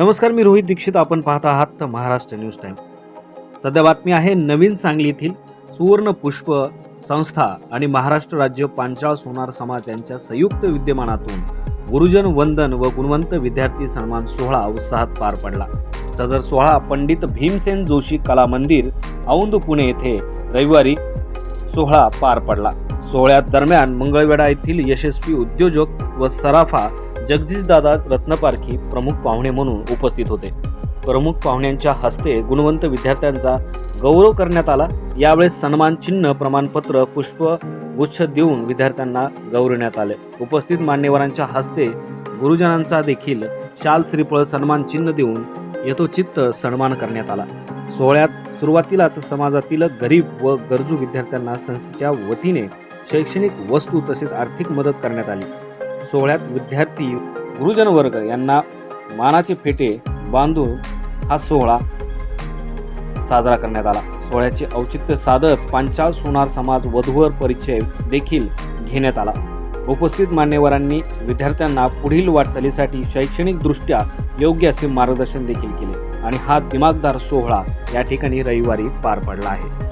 नमस्कार मी रोहित दीक्षित. आपण पाहत आहात तर महाराष्ट्र न्यूज टाईम सध्या बातमी आहे नवीन सांगली येथील सुवर्ण पुष्प संस्था आणि महाराष्ट्र राज्य पांचाळ सोनार समाज यांच्या संयुक्त विद्यमानातून गुरुजन वंदन व गुणवंत विद्यार्थी सन्मान सोहळा उत्साहात पार पडला. सदर सोहळा पंडित भीमसेन जोशी कला मंदिर औंध पुणे येथे रविवारी सोहळा पार पडला. सोहळ्यात दरम्यान मंगळवेढा येथील यशस्वी उद्योजक व सराफा जगदीशदादा रत्नपारखी प्रमुख पाहुणे म्हणून उपस्थित होते. प्रमुख पाहुण्यांच्या हस्ते गुणवंत विद्यार्थ्यांचा गौरव करण्यात आला. यावेळेस सन्मान चिन्ह प्रमाणपत्र पुष्प गुच्छ देऊन विद्यार्थ्यांना गौरवण्यात आले. उपस्थित मान्यवरांच्या हस्ते गुरुजनांचा देखील शाल श्रीफळ सन्मान चिन्ह देऊन यथोचित्त सन्मान करण्यात आला. सोहळ्यात सुरुवातीलाच समाजातील गरीब व गरजू विद्यार्थ्यांना संस्थेच्या वतीने शैक्षणिक वस्तू तसेच आर्थिक मदत करण्यात आली. सोहळ्यात विद्यार्थी गुरुजन वर्ग यांना मानाचे फेटे बांधून हा सोहळा साजरा करण्यात आला. सोहळ्याचे औचित्य साधत पांचाळ सोनार समाज वधूवर परिचय देखील घेण्यात आला. उपस्थित मान्यवरांनी विद्यार्थ्यांना पुढील वाटचालीसाठी शैक्षणिकदृष्ट्या योग्य असे मार्गदर्शन देखील केले आणि हा दिमागदार सोहळा या ठिकाणी रविवारी पार पडला आहे.